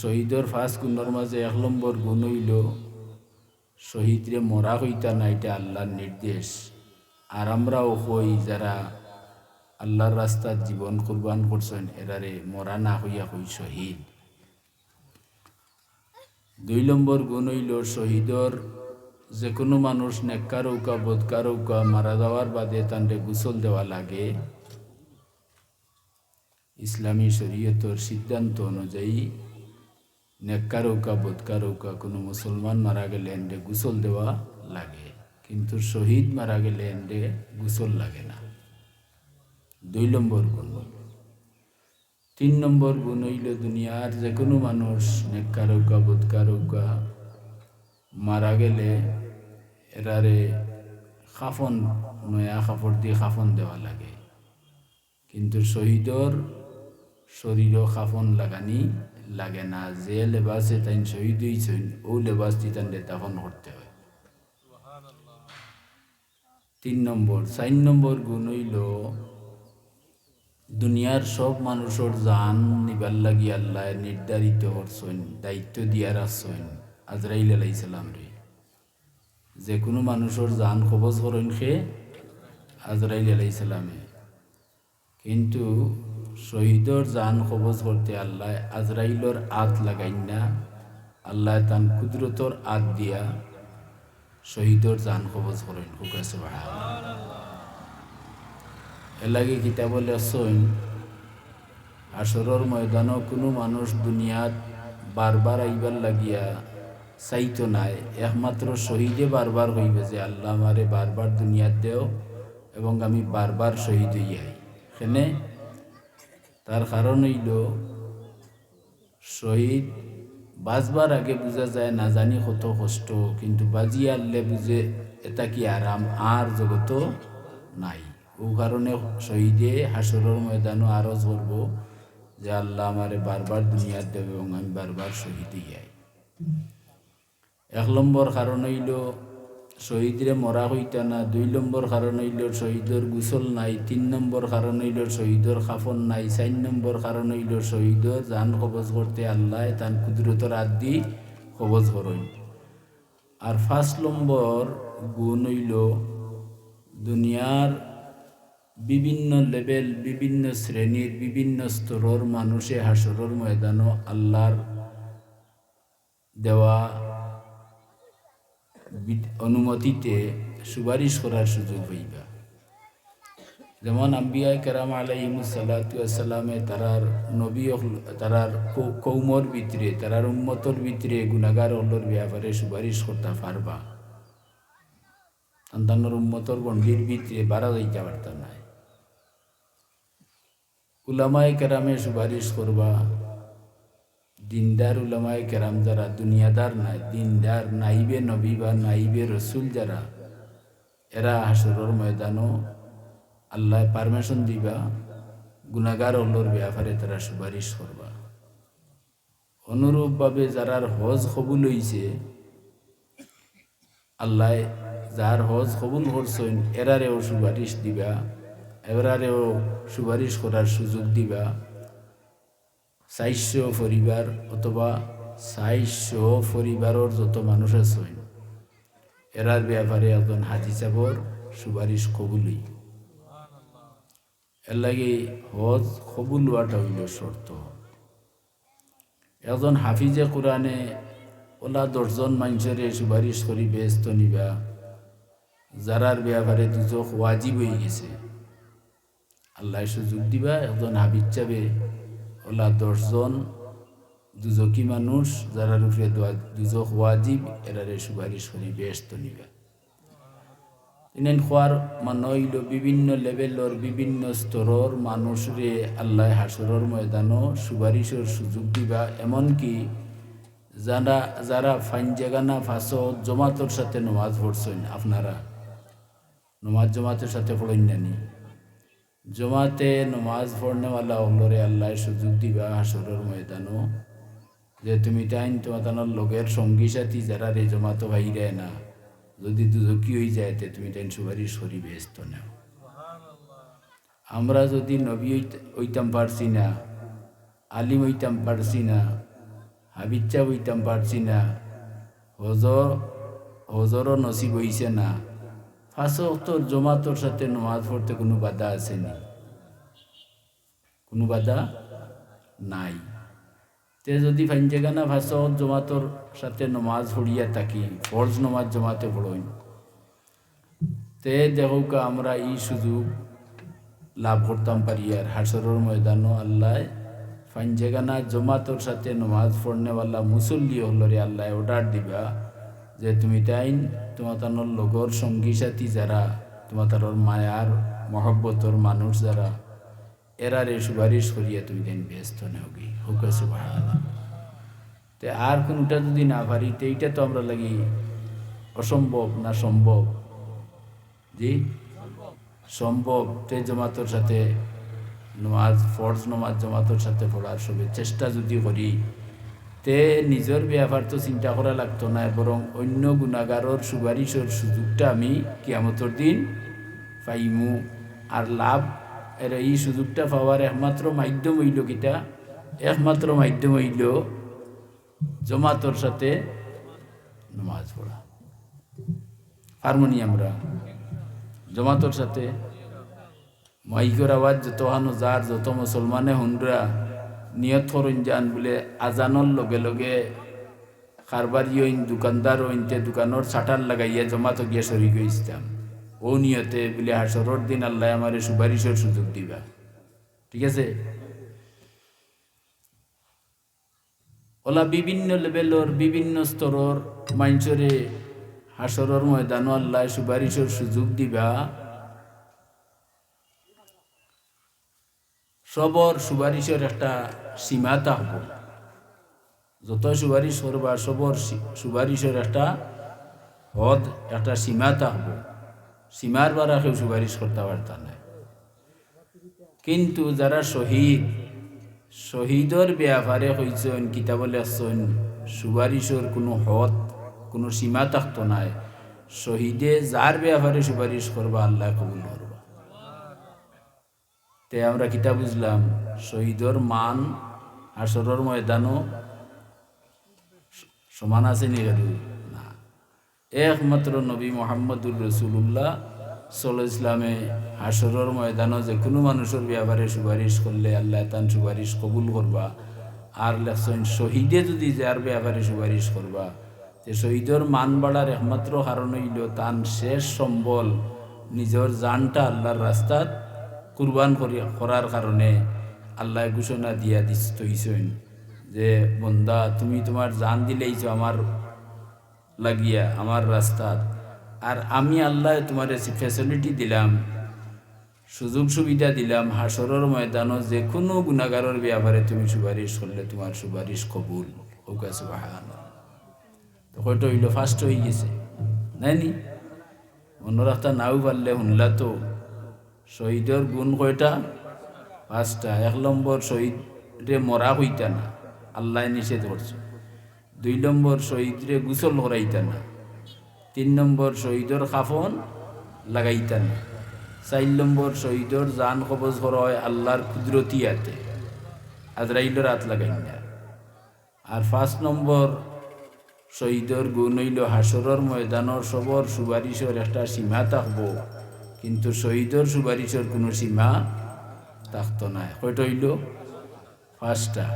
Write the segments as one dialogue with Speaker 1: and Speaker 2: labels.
Speaker 1: শহীদর first গুণর মাঝে এক নম্বর গুণ হইল শহীদরে মরা হইতা না এটা আল্লাহর নির্দেশ আর আমরাও হই যারা আল্লাহর রাস্তার জীবন কুরবান করছেন এরারে মরা না হইয়া হই শহীদ। দুই নম্বর গুণ হইল শহীদর যে কোনো মানুষ নেককার উকা বোধকার উকা মারা যাওয়ার বাদে তান্ডে গুসল দেওয়া লাগে। ইসলামী শরীয়তর সিদ্ধান্ত অনুযায়ী নেককার উকা বোধকার উকা কোনো মুসলমান মারা গেলে এন্ডে গুসল দেওয়া লাগে, কিন্তু শহীদ মারা গেলে এন্ডে গুসল লাগে না। দুই নম্বর গুণ। তিন নম্বর গুণ হইল দুনিয়ার যে কোনো মানুষ নেককার উকা বোধকার উকা মারা গেলে এরারে খাফন, নয়া কাপড় দিয়ে খাফন দেওয়া লাগে। কিন্তু শহীদর শরীরও খাফন লাগানি লাগে না। যে লেবাসে তাই শহীদ হয়েছেন ও লেবাস দিয়ে তান দাফন করতে হয়। তিন নম্বর, চার নম্বর গুণ হইল, দুনিয়ার সব মানুষের জান নিবার লাগি আল্লাহ নির্ধারিত করছেন, দায়িত্ব দিয়া রাখছেন, আজরাইল আলাইসালাম রে। যে কোনো মানুষের জান কবজ করেন সে আজরাইল আলাইসালামে কিন্তু শহীদর জান কবজ করতে আল্লাহ আজরাইলর আত লাগাই না আল্লাহ তান কুদরতর আত দিয়া শহীদর জান কবজ করেন হুকাছে এলাগে কিতাব লেখছেন আসরর ময়দানও কোনো মানুষ দুনিয়াত বারবার আইবার লাগিয়া চাইতো নাই। একমাত্র শহীদে বারবার হইবে যে আল্লাহ আমারে বারবার দুনিয়াত দেও এবং আমি বারবার শহীদ হইয়াই সেনে তার কারণ হইল, শহীদ বাঁচবার আগে বোঝা যায়, না জানি কত কষ্ট, কিন্তু বাজি আনলে বুঝে এটা কি আরাম? আর জগত নাই। ও কারণে শহীদে হাসরের ময়দানও আরজ করব যে আল্লাহ আমারে বারবার দুনিয়ার দেবে এবং আমি বারবার শহীদ যাই এক নম্বর কারণ হইল শহীদরে মরা হইতা না, দুই নম্বর কারণ হইল শহীদর গুসল নাই, তিন নম্বর কারণ হইল শহীদর খাফন নাই চার নম্বর কারণ হইল শহীদর জান কবজ করতে আল্লাহ তান কুদরতর আদি কবজ করেন আর ফার্স্ট নম্বর গুণ হইল দুনিয়ার বিভিন্ন লেভেল, বিভিন্ন শ্রেণির বিভিন্ন স্তরের মানুষে হাসরের ময়দানও আল্লাহর দেওয়া অনুমতিতে সুপারিশ করার সুযোগ হইবা। যেমন আম্বিয়া কেরাম আলাইমুসাল্লাতামে তারার নবী তারার কৌমর ভিতরে, তারার উন্মতর ভিতরে গুণাগার হলোর ব্যাপারে সুপারিশ করতে পারবা। সন্তানোর উন্মতর গণ্ডির ভিতরে বাড়া যাইতে পারতাম নাই। উলামায় কেরামে সুপারিশ করবা। দিনদার উলামায় কেরাম যারা, দুনিয়াদার নাই, দিনদার নাইবে নবী বা নাইবে রসুল যারা, এরা হাসরের ময়দানও আল্লাহ পারমিশন দিবা গুণাগার হলোর ব্যাপারে তারা সুপারিশ করবা। অনুরূপভাবে যারার হজ কবুল হইছে, আল্লাহ যার হজ কবুল করছেন, এরারেও সুপারিশ দিবা এবারেও সুপারিশ করার সুযোগ দিবা। চাইশ পরিবার অথবা চাইশ পরিবারের যত মানুষ আছেন এরার ব্যাপারে একজন হাজি সাবর সুপারিশ কবুলই। এর লাগে হজ কবুল হওয়াটা হইল শর্ত। একজন হাফিজে কোরআনে ওলা দশজন মানুষের সুপারিশ করি ব্যস্ত নিবা, যারার ব্যাপারে দুজক ওয়াজিব হয়ে গেছে। আল্লাহ সুযোগ দিবা, একজন হাবিজ চাবে ওলা দশজন দুজকি মানুষ যারা রূপে দুজক ওয়াজিব এরারে সুপারিশ করি ব্যস্ত নিবা ইনেন খোয়ার মানে হইল বিভিন্ন লেভেলর বিভিন্ন স্তরর মানুষরে আল্লাহ হাসরর ময়দানও সুপারিশের সুযোগ দিবা এমনকি যারা যারা ফাইন জাগানা ফাঁস জমাতর সাথে নমাজ পড়ছেন আপনারা নমাজ জমাতের সাথে পড়েন নানি জমাতে নমাজ পড়নেওয়ালা হলরে আল্লাহ সুযোগ দিবা হাসরের ময়দানও। যে তুমি তাইন তোমার লগের সঙ্গী সাথী যারা রে জমাতো বাইরে না, যদি দুজকি হয়ে যায় তে তুমি তাইন সুপারিশ করি ব্যস্ত নাও। আমরা যদি নবী হইতাম পারছি না, আলিম হইতাম পারছি না হাবিচ্ছা বইতাম পারছি না হজর হজরও নসিব হইছে না ফাঁসক্তর জমাতর সাথে নমাজ পড়তে কোনো বাধা আসেনি কোনো বাধা নাই। তে যদি ফাইনজেগানা ফাঁসক জমাতর সাথে নমাজ পড়িয়া থাকি, ফরজ নমাজ জমাতে পড়ই তে দেখুক আমরা এই সুযোগ লাভ করতাম পারি আর হাসরের ময়দানও আল্লাহ ফাইনজেগানা জমাতর সাথে নমাজ পড়নেওয়ালা মুসল্লি হলরে আল্লাহ অর্ডার দিবা। যে তুমি তাই তোমার তানোর লগর, সঙ্গী, সাথী যারা, তোমার তানোর মায়ার, মহব্বতর মানুষ যারা এরারে সুপারিশ করিয়া তুমি তাই ব্যস্ত নেওগি। হুকে সুবাহ তে আর কোনটা যদি না পারি, তো এইটা তো আমরা লাগি অসম্ভব না সম্ভব? জি? সম্ভব। তে জমাতর সাথে নমাজ, ফরজ নমাজ জমাতর সাথে পড়ার সবে চেষ্টা যদি করি তে নিজের ব্যাপার তো চিন্তা করা লাগতো না বরং অন্য গুণাগারর সুপারিশের সুযোগটা আমি কিয়ামতর দিন পাইমু। আর লাভ এর এই সুযোগটা পাওয়ার একমাত্র মাধ্যম হইল কিটা? একমাত্র মাধ্যম হইল জমাতর সাথে নমাজ পড়া হারমোনিয়ামরা জমাতর সাথে মাইকর আওয়াজ যত হানো যার যত মুসলমানে হুনরা নিয়ত করুন যান বলে আজানোর লগে লগে কারবারি হইন দোকানদার হইন তে দোকানোর শাটার লাগাইয়া জমাত গিয়া শরিক হইতাম ও নিয়তে বলে হাসরর দিন আল্লাহ আমার সুপারিশের সুযোগ দিবা। ঠিক আছে? ওলা বিভিন্ন লেভেলর বিভিন্ন স্তরর মাঞ্চরে হাসরর ময়দানও আল্লাহ সুপারিশের সুযোগ দিবা। সবর সুপারিশের একটা সীমা থাকব যত সুপারিশ করবা, সবর সুপারিশের একটা হদ, একটা সীমা থাকব সীমার বারা কেউ সুপারিশ করতে পারতা না কিন্তু যারা শহীদ শহীদর ব্যাপারে হইছেন কিতাব লেখছেন, সুপারিশের কোনো হদ, কোনো সীমা থাকতো নাই। শহীদে যার ব্যাপারে সুপারিশ করবা আল্লাহ কবুল করবা তে আমরা কিতা বুঝলাম? শহীদর মান আসরর ময়দানও সমান আছে নি না। একমাত্র নবী মোহাম্মদুর রসুল্লাহ সাল ইসলামে হাসরর ময়দানও যে কোনো মানুষের ব্যাপারে সুপারিশ করলে আল্লাহ তান সুপারিশ কবুল করবা। আর লেখছেন, শহীদে যদি যার ব্যাপারে সুপারিশ করবা, যে শহীদর মান বাড়ার একমাত্র কারণ হইল তান শেষ সম্বল, নিজের জানটা আল্লাহর রাস্তাত কুরবান করি করার কারণে আল্লাহ ঘোষণা দিয়া দিস তৈছেন যে, বন্দা, তুমি তোমার জান দিলেইছো আমার লাগিয়া আমার রাস্তাত আর আমি আল্লাহ তোমার ফ্যাসিলিটি দিলাম, সুযোগ সুবিধা দিলাম হাসরের ময়দানও যে কোনো গুণাগারের ব্যাপারে তুমি সুপারিশ করলে তোমার সুপারিশ কবুল ওকে হয়তো হইল ফার্স্ট হয়ে গেছে। নাইনি অন্য রাস্তা নাও পারলে শুনলা তো শহীদের গুণ কয়টা? পাঁচটা। এক নম্বর শহীদরে মরা হইতা না। আল্লাহ নিষেধ করছে দুই নম্বর শহীদরে গুসল করাইতা না। তিন নম্বর শহীদর কাফন লাগাইতা না। চার নম্বর শহীদর জান কবজ করা হয় আল্লাহর কুদরতি হাতে আজরাইলর হাত লাগাই না আর পাঁচ নম্বর শহীদর গুণ হইল হাসরর ময়দানর সবর সুপারিশের একটা সীমা থাকব। কিন্তু শহীদর সুপারিশের কোনো সীমা থাকতো না কয়টা হইল? পাঁচটা।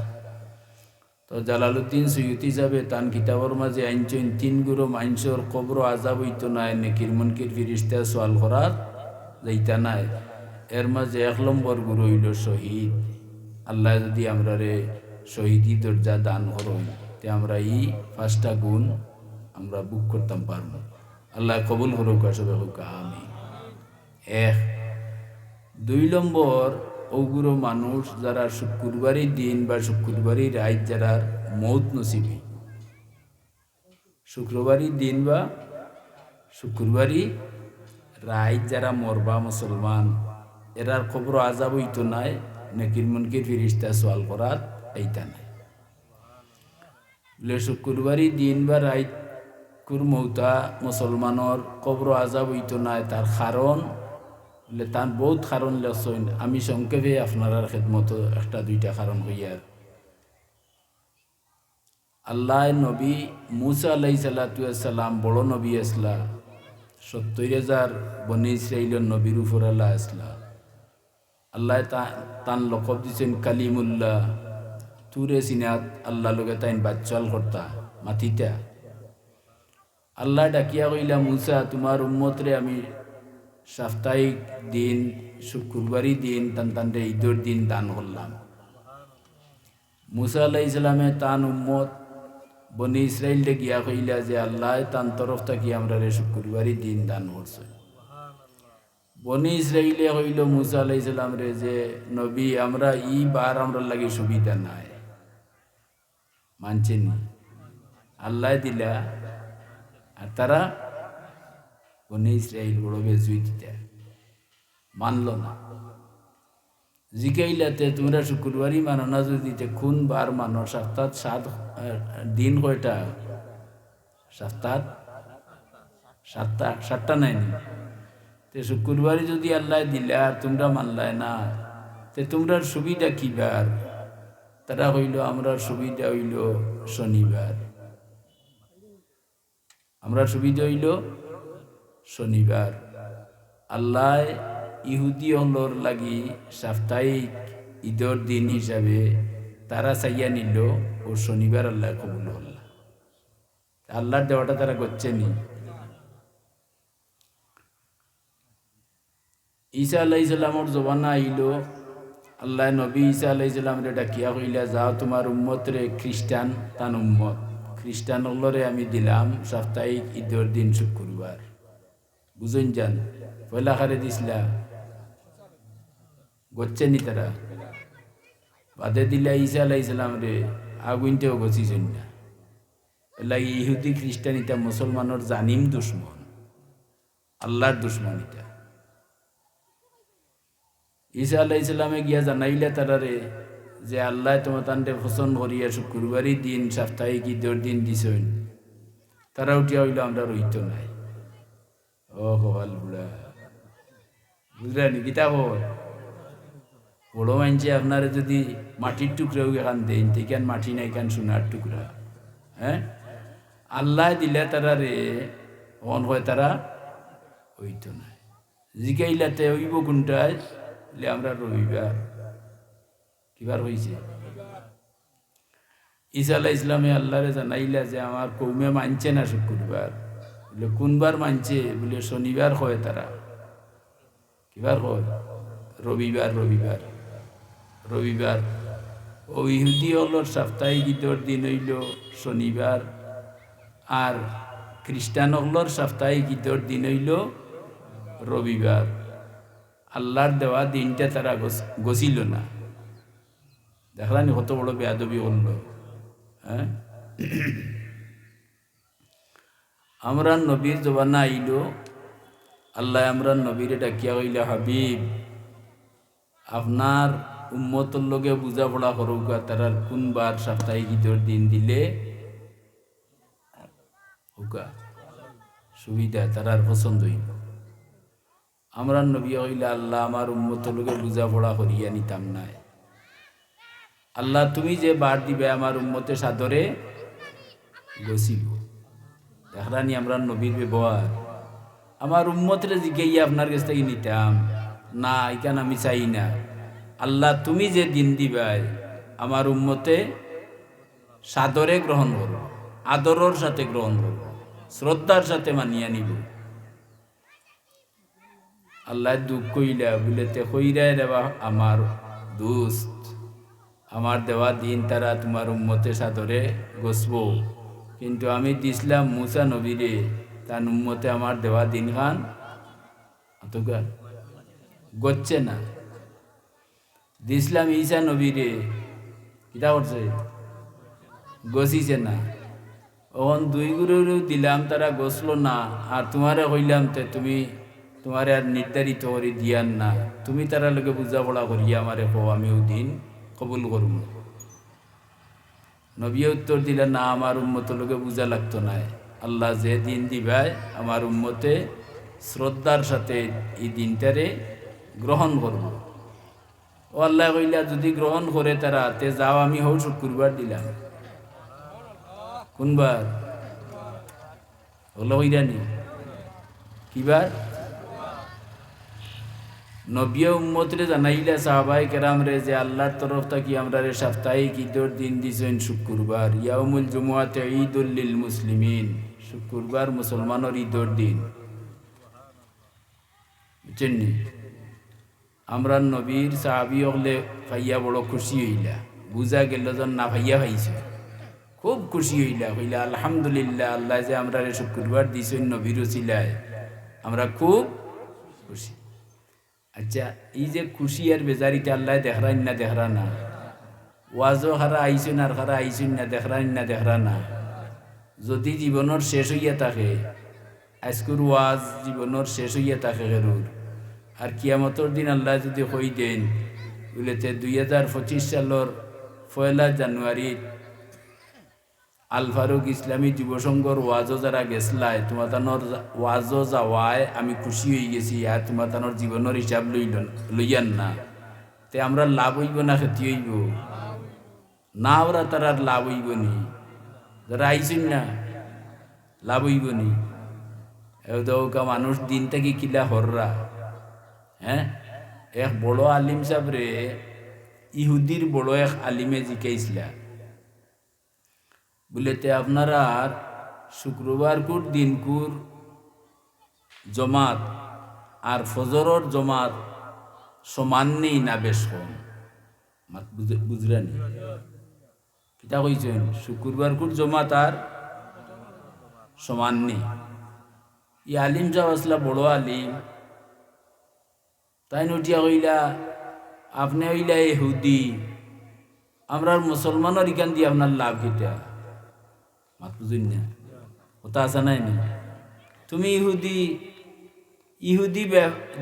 Speaker 1: তো জালালুদ্দিন সৈয়দ হিসাবে তান কিতাবর মাঝে আইনছেন তিন গুরু মাইনসর কবর আজাব হইতো নাই নেকির মনকির ফিরিস্তা সোয়াল করার যাইতা নাই। এর মাঝে এক নম্বর গুরু হইল শহীদ। আল্লাহ যদি আমরা রে শহীদি দরজা দান করুন তে আমরা এই পাঁচটা গুণ আমরা বুক করতাম পারব। আল্লাহ কবুল করুক আসবে হোক আমি এক। দুই নম্বর ওগুলো মানুষ যারা শুক্রবারই দিন বা শুক্রবারই রাত যারা মৌত নসিবি। শুক্রবারই দিন বা শুক্রবারই রাত যারা মরবা মুসলমান, এরার খবর আজাব হইতো নাই, নেকির মনকির ফিরিস্তা সোয়াল করার এইটা নাই। বলে শুক্রবারই দিন বা রাত কুর মৌতা মুসলমানের কবর আজাব হইতো নাই, তার কারণ বলে তার বহুত কারণ লেখছেন আমি সংক্ষেপে আপনার খেদমত একটা দুইটা কারণ হইয়ার আল্লাহ নবী মুসা আলাই সাল্লাতাম বড় নবী আসলা, সত্তর হাজার বনি ইসরাইলের নবীর উপর আল্লাহ আসলা। আল্লাহ তান লকব দিছেন কালিমুল্লাহ, তুরে সিনাত আল্লাহ লোকে তাইন বাচ্চাল কর্তা মাতিটা আল্লাহ ডাকিয়া কইলা, মুসা, তোমার উম্মতরে আমি সাপ্তাহিক দিন, শুক্রবারই দিন, তান তানরে ঈদের দিন দান করলাম। মুসা আল্লাহ ইসলামে তান উম্মত বনি ইসরায়েলকে গিয়া কইলা যে, আল্লাহ তান তরফ থাকি আমরা রে শুক্রবারই দিন দান করছে। বনি ইসরায়েলে কইল মুসা আল্লাহ ইসলাম রে যে, নবী, আমরা ই বার আমরা লাগে সুবিধা নাই। মানছেন আল্লাহ দিলা, আর তারা বনে ইসরায়েল বড় বেজুই দিতে মানল না। জিকাইলাতে তোমরা শুক্রবারই মানো না যদি খুন বার মানো? সপ্তাহ সাত দিন কয়টা? সপ্তাহ সাতটা সাতটা নাইনি তে শুক্রবারই যদি আল্লাহ দিলে তোমরা মানলাই না, তে তোমরা সুবিধা কি বার? তারা হইল আমরা সুবিধা হইল শনিবার। আমরা সুবিধা হইল শনিবার। আল্লাহ ইহুদি হলর লাগি সাপ্তাহিক ঈদর দিন হিসাবে তারা চাইয়া নিল ও শনিবার আল্লাহ কবুল হল। আল্লাহর দেওয়াটা তারা করছে নি। ঈসা আল্লাহ ইসলামর জবানা আইল, আল্লাহ নবী ঈসা আল্লাহ ইসলামরে ডাকিয়া কইলা, যাও তোমার উম্মত রে খ্রিস্টান, তান উম্মত। খ্রিস্টান হলরে আমি দিলাম সাপ্তাহিক ঈদের দিন শুক্রবার। বুঝুন যান পয়লা খারে দিছিলা গচ্ছে নি তারা বাদে দিলা ঈসা আলাহ ইসলাম রে আগুনতেও গছিছেন না এলা ইহুদি খ্রিস্টান ইটা মুসলমানের জানিম দুশ্মন আল্লাহর দুশ্মন ইটা ঈসা আল্লাহ ইসলামে গিয়া জানাইলে তারা রে যে আল্লাহ তোমার তান্ডে পছন্দ করিয়া শুক্রবারই দিন সাপ্তাহিক ঈদের দিন দিছেন তারা উঠিয়া হইল আমরা রইত নাই ও গীতা হল বড় মানছে আপনারা যদি মাটির টুকরাও এখান দেন তেখান মাটি নাই এখান সোনার টুকরা হ্যাঁ আল্লাহ দিলে তারা রে অন হয় তারা হইত নাই জিকাইলাতে হইব কোনটায় আমরা রবিবার কিবার হয়েছে ঈসা আল্লাহ ইসলামে আল্লাহরে জানাইলা যে আমার কৌমে মানছে না শুক্রবার বলে কোনবার মানছে? বলে শনিবার হয় তারা। কিবার হয়? রবিবার রবিবার। রবিবার। ও ইহুদি হলর সাপ্তাহিক ঈদর দিন হইল শনিবার। আর খ্রিস্টান হলর সাপ্তাহিক ঈদর দিন হইল রবিবার। আল্লাহর দেওয়া দিনটা তারা গছিল না। দেখলানি কত বড় বেয়াদবি করল। হ্যাঁ? আমরা নবীর জবানা আইল, আল্লাহ আমরা নবীর ডাকিয়া হইলে হাবিব, আপনার উম্মতর লগে বুঝাপড়া করুক তারার কোনবার সাপ্তাহিক ঈদের দিন দিলে সুবিধা, তারার পছন্দ হইল। আমরা নবী হইলে আল্লাহ আমার উম্মতর লগে বুঝাপড়া করিয়া নিতাম নাই আল্লাহ তুমি যে বার দিবে আমার উম্মতে সাদরে গছিব দেখরানি আমরা নবীর ব্যবহার। আমার উম্মতের জিজ্ঞাইয়া আপনার কাছ থেকে নিতাম। না, এখানে আমি চাই না। আল্লাহ, তুমি যে দিন দিবাই, আমার উম্মতে সাদরে গ্রহণ করব আদরের সাথে গ্রহণ করব শ্রদ্ধার সাথে মানিয়া নিব। আল্লাহ দুঃখ কইলা বলে তে কইরাই দেবা আমার দোস্ত, আমার দেওয়া দিন তারা তোমার উম্মতে সাদরে গসব। কিন্তু আমি দিছিলাম মুসা নবীরে, তার উম্মতে আমার দেওয়া দিন খান গচ্ছে না। দিছিলাম ঈসা নবীরে, কিতা করছে? গছিছে না। ওখন দুই গুরুরও দিলাম, তারা গছলো না। আর তোমারে কইলাম তে, তুমি, তোমারে আর নির্ধারিত করে দিয়ান না। তুমি তারা লোকে বুঝাপড়া করিয়া আমারে কো আমিও দিন কবুল করব নবী উত্তর দিলে না, আমার উম্মত লোকে বুঝা লাগতো না। আল্লাহ যে দিন দিবায় আমার উম্মতে শ্রদ্ধার সাথে এই দিনটারে গ্রহণ করব। ও আল্লাহ কইলা, যদি গ্রহণ করে তারা, তে যাও, আমি হৌ শুক্রবার দিলাম। কোনবার? ওগুলো হইরানি কিবার নবিয়া উম্মতরে জানাইলা সাহাবাই কেরাম রে যে আল্লাহর তরফ থাকি আমরা রে সাপ্তাহিক ঈদর দিন দিছেন শুক্রবার, ইয়াউমুল জুমুয়াতে ঈদুল লিল মুসলিমিন, শুক্রবার মুসলমানের ঈদর দিন। বুঝছেন? আমরা নবীর সাহাবি হলে ভাইয়া বড় খুশি হইলা। বুঝা গেল যেন না ভাইয়া পাইছে খুব খুশি হইলা হইলা আলহামদুলিল্লাহ, আল্লাহ যে আমরা রে শুক্রবার দিছেন নবীর চিলায় আমরা খুব খুশি। আচ্ছা এই যে খুশি আর বেজারিতে আল্লাহ দেখরান না দেখরা না ওয়াজও খারা আইসুন আর খারা আইসুন না দেখরান না দেখরা না যদি জীবনের শেষ হইয়া থাকে আজকুর ওয়াজ জীবনের শেষ হইয়া থাকে হেরুর আর কিয়ামতর দিন আল্লাহ যদি কই দেন বলেতে দুই হাজার পঁচিশ সালের পয়লা জানুয়ারিত আল ফারুক ইসলামী যুব সংঘর ওয়াজও যারা গেছলাই তোমার তানোর ওয়াজও যাওয়ায় আমি খুশি হয়ে গেছি, আর তোমার তানোর জীবনের হিসাব লইল লইয়ান না। তে আমরা লাভ হইব না ক্ষতি হইব? না ওরা তারা লাভ হইব নি। যারা আইসুন না, লাভ হইব নি। একা মানুষ দিন থেকে কিলা হররা। হ্যাঁ? এক বড় আলিম সাবরে, ইহুদির বড় এক আলিমে জিকাইছিলা। বলেতে আপনারা শুক্রবার কুর দিনকুর জমাত, আর ফজরর জমাত সমান নেই না বেশ কম। মাত বুঝ- বুঝরানি কিতা কইছেন? শুক্রবার কুর জমাত আর সমান নেই। ই আলিম সাহেব আসলা, বড় আলিম। তাই নটিয়া কইলা, আপনি হইলা হুদি আমরা মুসলমানের ইখান দিয়ে আপনার লাভ কিটা মাত আছে নাই তুমি ইহুদি ইহুদি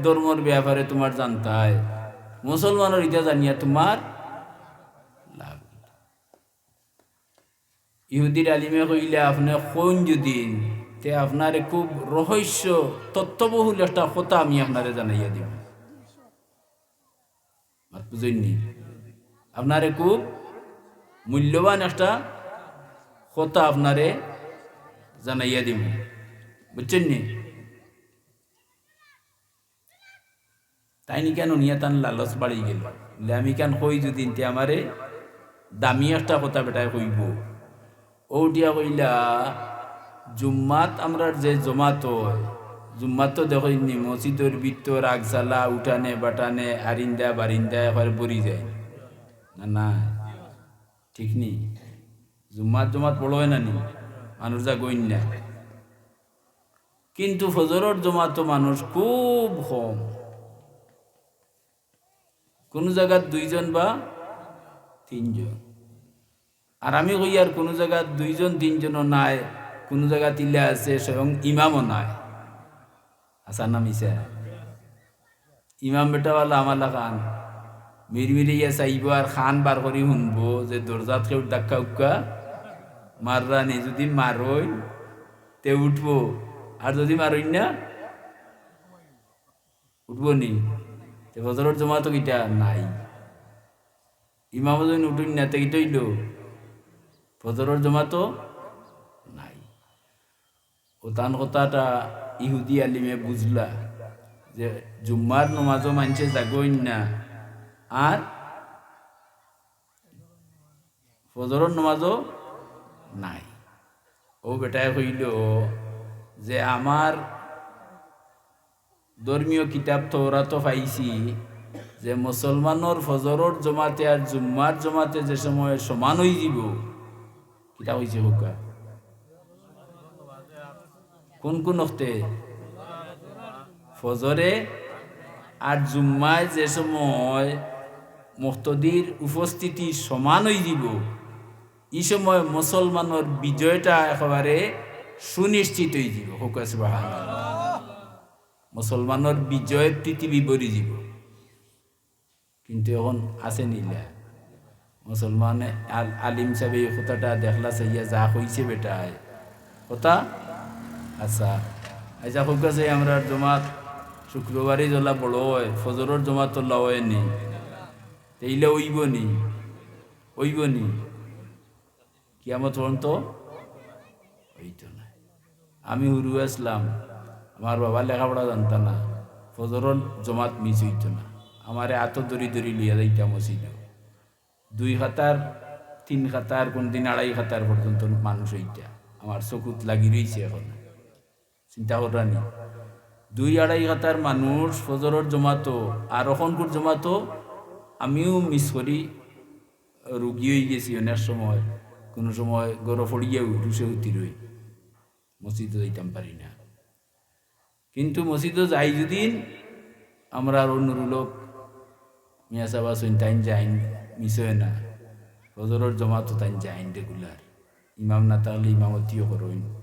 Speaker 1: ধর্মর ব্যাপারে তোমার জানতায় মুসলমানের ইটা জানিয়া তোমার? ইহুদির আলিমে কইলে আপনি কোন যদি তে আপনারে খুব রহস্য তত্ত্ববহুল একটা কথা আমি আপনারে জানাইয়া দিব। বুঝুননি আপনারে খুব মূল্যবান একটা কথা আপনারে জানাইয়া দিব বুঝছেন নি? তাই নি কেন নিয়ে তান লালচ বাড়ি গেল? আমি কেন কই যদি আমারে দামি একটা কথা বেটায় কইব? ওটিয়া কইলা, জুম্মাত আমরা যে জমাত জুম্মাত দেখই নি, মসজিদর ভিতর আগজালা উঠানে বাটানে আরিন্দা বারিন্দা এবার বরি যায়। না না, ঠিক নি? জুম্মাত জমাত হয় না নি মানুষ যা গইন না। কিন্তু ফজরের জমাত তো মানুষ খুব কম। কোনো জায়গার দুইজন বা তিনজন। আর আমি কই আর কোনো জায়গা দুইজন, তিনজনও নাই, কোনো জায়গা তিলে আছে, স্বয়ং ইমামও নাই। আসার নাম ইসা। ইমাম বেটাওয়ালা আমালা খান মিরমিরি ইয়া চাইব আর খান বার করি শুনব যে দরজাত কেউ ডাক্কা উক্কা মাররা নি, যদি মারই, তে উঠবো। আর যদি মারই না, উঠবো নি। তে জমা তো কিটা নাই। ইমাম উঠুন না, তে কিটা হইল? ফজরের জমা তো নাই। ও তান কথাটা ইহুদি আলিমে বুঝলা, যে জুম্মার নমাজও মানছে জাগইন না। আর ফজরের নমাজও নাই। ও বেটায় কইল যে আমার ধর্মীয় কিতাব তো ওরা তো পাইছি যে মুসলমানের ফজরের জমাতে আর জুম্মার জমাতে যে সময় সমান হয়ে যাব, কিতা হয়েছে হোকা? কোন কোন অক্তে ফজরে আর জুম্মায় যে সময় মুক্তদির উপস্থিতি সমান হয়ে দিব এই সময় মুসলমানের বিজয়টা একেবারে সুনিশ্চিত হয়ে যাব হোক মুসলমানের বিজয় পৃথিবী বরি যাব। কিন্তু এখন আছে নিলা। মুসলমানে আল- আলিম সাহেব এই কথাটা দেখলা চাইয়া যা হইছে বেটায় কথা? আচ্ছা। আচ্ছা হোক আছে আমরা জমাত শুক্রবারে জ্বলা বড় হয় ফজরের জমাত তোলা হয় নি? এইলে ওইব নি? ওইব নি? কিয়ামত পর্যন্ত হইতো না। আমি হুরু আসলাম, আমার বাবা লেখাপড়া জানতাম না ফজরর জমাত মিস হইতো না। আমারে আত দড়ি দড়ি লিয়া যাইতাম মসজিদে দুই খাতার, তিন খাতার কোন দিন আড়াই খাতার পর্যন্ত মানুষ হইতা। আমার চকুত লাগি রইছে এখন, চিন্তা করানি দুই আড়াই খাতার মানুষ ফজরর জমাতো আর অখনকুর জমাতো আমিও মিস করি, রুগী হয়ে গেছি অনেক সময়। কোনো সময় গরফ ফড়িয়াও উঠুসে উঠি রই। মসজিদে যাইতাম পারি না। কিন্তু মসজিদে যাই যদি আমরা আর অন্য লোক, মিয়া সাবা সৈন তাইন যাইন, মিস হয় না। ফজরের জমাতো তাইন যাইন রেগুলার। ইমাম না তাহলে ইমামতিও করইন